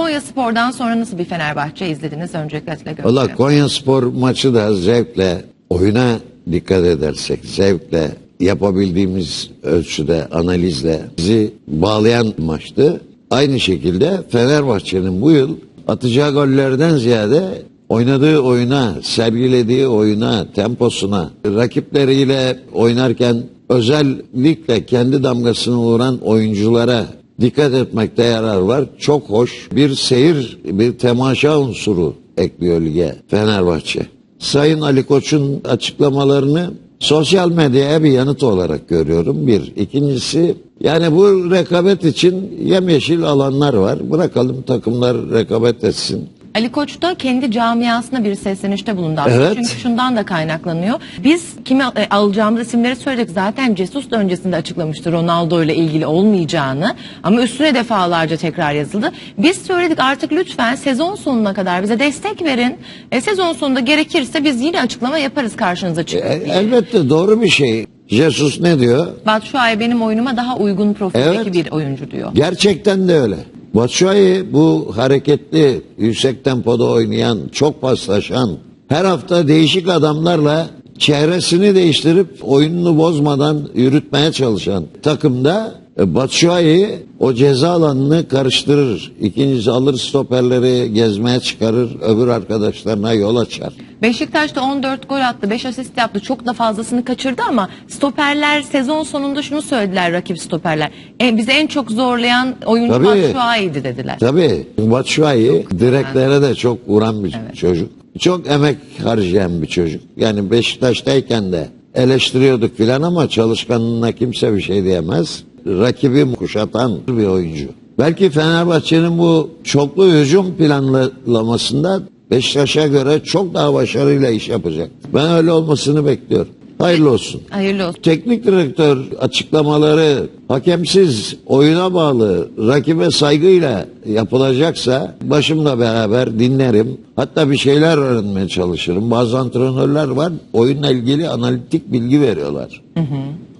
Konya Spor'dan sonra nasıl bir Fenerbahçe izlediniz öncelikle? Valla Konya Spor maçı da zevkle oyuna dikkat edersek zevkle yapabildiğimiz ölçüde analizle bizi bağlayan maçtı. Aynı şekilde Fenerbahçe'nin bu yıl atacağı gollerden ziyade oynadığı oyuna, sergilediği oyuna, temposuna, rakipleriyle oynarken özellikle kendi damgasını vuran oyunculara dikkat etmekte yarar var. Çok hoş bir seyir, bir temaşa unsuru ekliyor lige Fenerbahçe. Sayın Ali Koç'un açıklamalarını sosyal medyaya bir yanıt olarak görüyorum. Bir. İkincisi yani bu rekabet için yemyeşil alanlar var. Bırakalım takımlar rekabet etsin. Ali Koç da kendi camiasına bir seslenişte bulundu aslında. Evet. Çünkü şundan da kaynaklanıyor. Biz kimi e, alacağımız isimleri söyledik. Zaten Jesus da öncesinde açıklamıştı Ronaldo ile ilgili olmayacağını. Ama üstüne defalarca tekrar yazıldı. Biz söyledik artık lütfen sezon sonuna kadar bize destek verin. E, sezon sonunda gerekirse biz yine açıklama yaparız karşınıza çıkıp. E, elbette doğru bir şey. Jesus ne diyor? Batshuayi benim oyunuma daha uygun profildeki Evet. bir oyuncu diyor. Gerçekten de öyle. Batshuayi bu hareketli, yüksek tempoda oynayan, çok paslaşan, her hafta değişik adamlarla çehresini değiştirip oyununu bozmadan yürütmeye çalışan takımda e, Batshuayi o ceza alanını karıştırır. İkincisi alır stoperleri gezmeye çıkarır, öbür arkadaşlarına yol açar. Beşiktaş'ta 14 gol attı, 5 asist yaptı. Çok da fazlasını kaçırdı ama stoperler sezon sonunda şunu söylediler rakip stoperler. E, bizi en çok zorlayan oyuncu Tabii. Batshuayi'ydi dediler. Tabii Batshuayi direklere de çok vuran bir çocuk. Çok emek harcayan bir çocuk. Yani Beşiktaş'tayken de eleştiriyorduk filan ama çalışkanlığına kimse bir şey diyemez. Rakibi kuşatan bir oyuncu. Belki Fenerbahçe'nin bu çoklu hücum planlamasında Beşiktaş'a göre çok daha başarıyla iş yapacak. Ben öyle olmasını bekliyorum. Hayırlı olsun. Hayırlı olsun. Teknik direktör açıklamaları hakemsiz, oyuna bağlı, rakibe saygıyla yapılacaksa başımla beraber dinlerim. Hatta bir şeyler öğrenmeye çalışırım. Bazı antrenörler var oyunla ilgili analitik bilgi veriyorlar.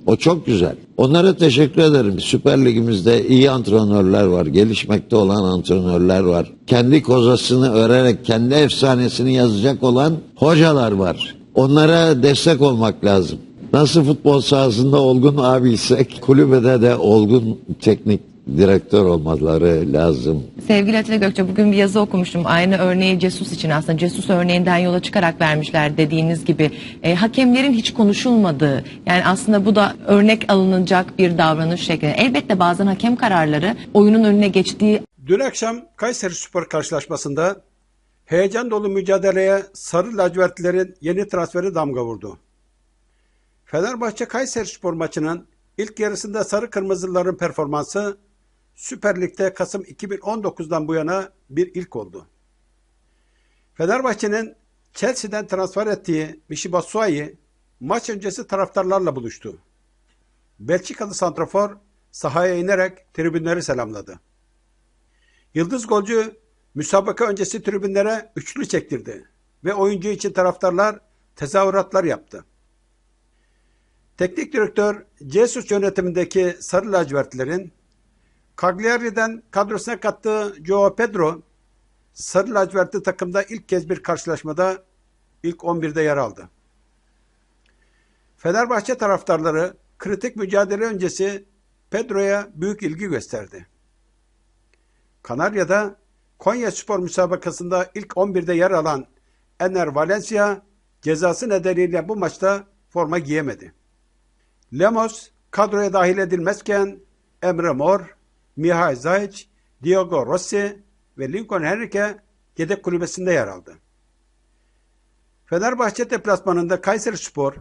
O çok güzel. Onlara teşekkür ederim. Süper Ligimizde iyi antrenörler var. Gelişmekte olan antrenörler var. Kendi kozasını örerek kendi efsanesini yazacak olan hocalar var. Onlara destek olmak lazım. Nasıl futbol sahasında olgun abiysek kulübede de olgun teknik direktör olmaları lazım. Sevgili Atilla Gökçe bugün bir yazı okumuştum. Aynı örneği Jesus için aslında Jesus örneğinden yola çıkarak vermişler dediğiniz gibi. E, hakemlerin hiç konuşulmadığı yani aslında bu da örnek alınacak bir davranış şekli. Elbette bazen hakem kararları oyunun önüne geçtiği Dün akşam Kayseri Spor karşılaşmasında heyecan dolu mücadeleye sarı lacivertlilerin yeni transferi damga vurdu. Fenerbahçe Kayseri Spor maçının ilk yarısında sarı kırmızıların performansı Süper Lig'de Kasım 2019'dan bu yana bir ilk oldu. Fenerbahçe'nin Chelsea'den transfer ettiği Michy Batshuayi maç öncesi taraftarlarla buluştu. Belçikalı santrafor sahaya inerek tribünleri selamladı. Yıldız golcü müsabaka öncesi tribünlere üçlü çektirdi ve oyuncu için taraftarlar tezahüratlar yaptı. Teknik direktör Jesus yönetimindeki Sarı Lacivertlilerin Cagliari'den kadrosuna kattığı Joao Pedro Sarı Lacivertli takımda ilk kez bir karşılaşmada ilk 11'de yer aldı. Fenerbahçe taraftarları kritik mücadele öncesi Pedro'ya büyük ilgi gösterdi. Kanarya'da Konya Spor müsabakasında ilk 11'de yer alan Ener Valencia cezası nedeniyle bu maçta forma giyemedi. Lemos kadroya dahil edilmezken Emre Mor, Mihail Zayic, Diego Rossi ve Lincoln Henrique yedek kulübesinde yer aldı. Fenerbahçe deplasmanında Kayseri Spor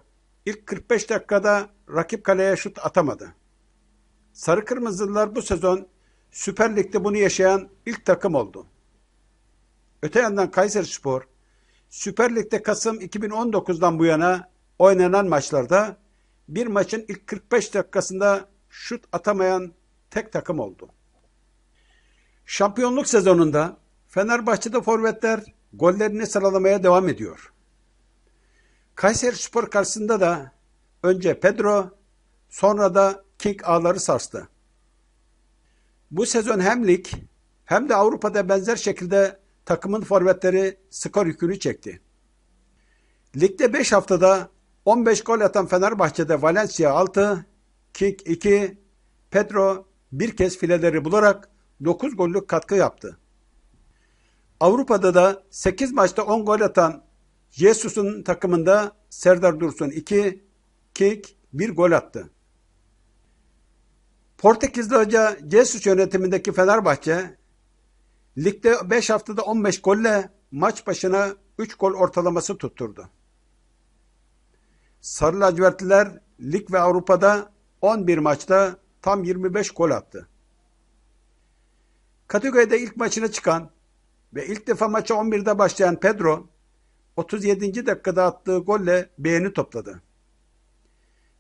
ilk 45 dakikada rakip kaleye şut atamadı. Sarı Kırmızılılar bu sezon Süper Lig'de bunu yaşayan ilk takım oldu. Öte yandan Kayseri Spor, Süper Lig'de Kasım 2019'dan bu yana oynanan maçlarda bir maçın ilk 45 dakikasında şut atamayan tek takım oldu. Şampiyonluk sezonunda Fenerbahçe'de forvetler gollerini sıralamaya devam ediyor. Kayseri Spor karşısında da önce Pedro, sonra da King ağları sarstı. Bu sezon hem lig hem de Avrupa'da benzer şekilde takımın forvetleri skor yükünü çekti. Ligde 5 haftada 15 gol atan Fenerbahçe'de Valencia 6, Kik 2, Pedro bir kez fileleri bularak 9 gollük katkı yaptı. Avrupa'da da 8 maçta 10 gol atan Jesus'un takımında Serdar Dursun 2, Kik 1 gol attı. Portekizli hoca Jesus yönetimindeki Fenerbahçe ligde 5 haftada 15 golle maç başına 3 gol ortalaması tutturdu. Sarı lacivertliler lig ve Avrupa'da 11 maçta tam 25 gol attı. Kategoride ilk maçına çıkan ve ilk defa maça 11'de başlayan Pedro 37. dakikada attığı golle beğeni topladı.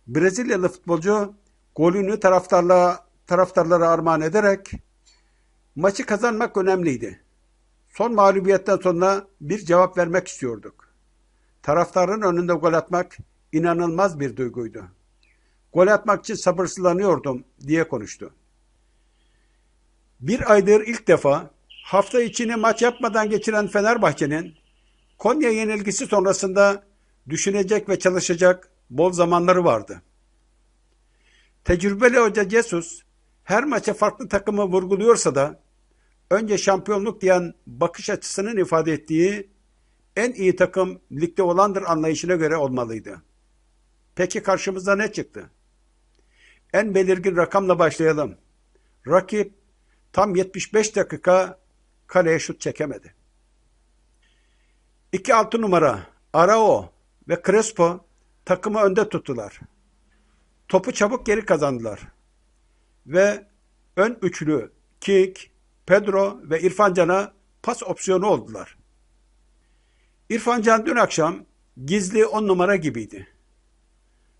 Brezilyalı futbolcu golünü taraftarlığa, taraftarlara armağan ederek maçı kazanmak önemliydi. Son mağlubiyetten sonra bir cevap vermek istiyorduk. Taraftarın önünde gol atmak inanılmaz bir duyguydu. Gol atmak için sabırsızlanıyordum diye konuştu. Bir aydır ilk defa hafta içini maç yapmadan geçiren Fenerbahçe'nin Konya yenilgisi sonrasında düşünecek ve çalışacak bol zamanları vardı. Tecrübeli hoca Jesus her maça farklı takımı vurguluyorsa da önce şampiyonluk diyen bakış açısının ifade ettiği en iyi takım ligde olandır anlayışına göre olmalıydı. Peki karşımıza ne çıktı? En belirgin rakamla başlayalım. Rakip tam 75 dakika kaleye şut çekemedi. 2-6 numara Arao ve Crespo takımı önde tuttular. Topu çabuk geri kazandılar. Ve ön üçlü Kik, Pedro ve İrfan Can'a pas opsiyonu oldular. İrfan Can dün akşam gizli on numara gibiydi.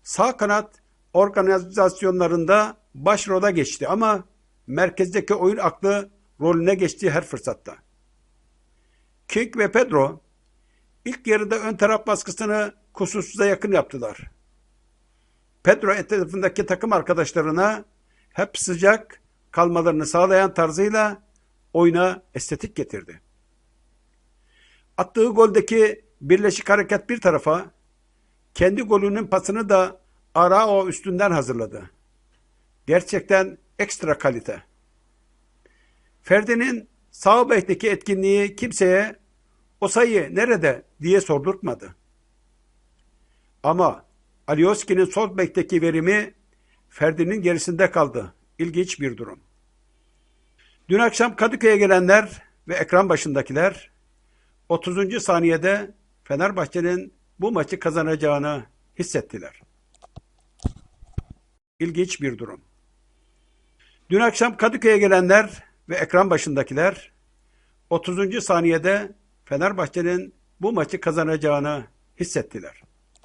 Sağ kanat organizasyonlarında başrola geçti ama merkezdeki oyun aklı rolüne geçtiği her fırsatta. Kik ve Pedro ilk yarıda ön taraf baskısını kusursuza yakın yaptılar. Pedro etrafındaki takım arkadaşlarına hep sıcak kalmalarını sağlayan tarzıyla oyuna estetik getirdi. Attığı goldeki birleşik hareket bir tarafa, kendi golünün pasını da Arao üstünden hazırladı. Gerçekten ekstra kalite. Ferdi'nin sağ etkinliği kimseye o sayı nerede diye sordurtmadı. Ama Alioski'nin sol verimi Ferdi'nin gerisinde kaldı. İlginç bir durum. Dün akşam Kadıköy'e gelenler ve ekran başındakiler 30. saniyede Fenerbahçe'nin bu maçı kazanacağını hissettiler. İlginç bir durum. Dün akşam Kadıköy'e gelenler ve ekran başındakiler 30. saniyede Fenerbahçe'nin bu maçı kazanacağını hissettiler.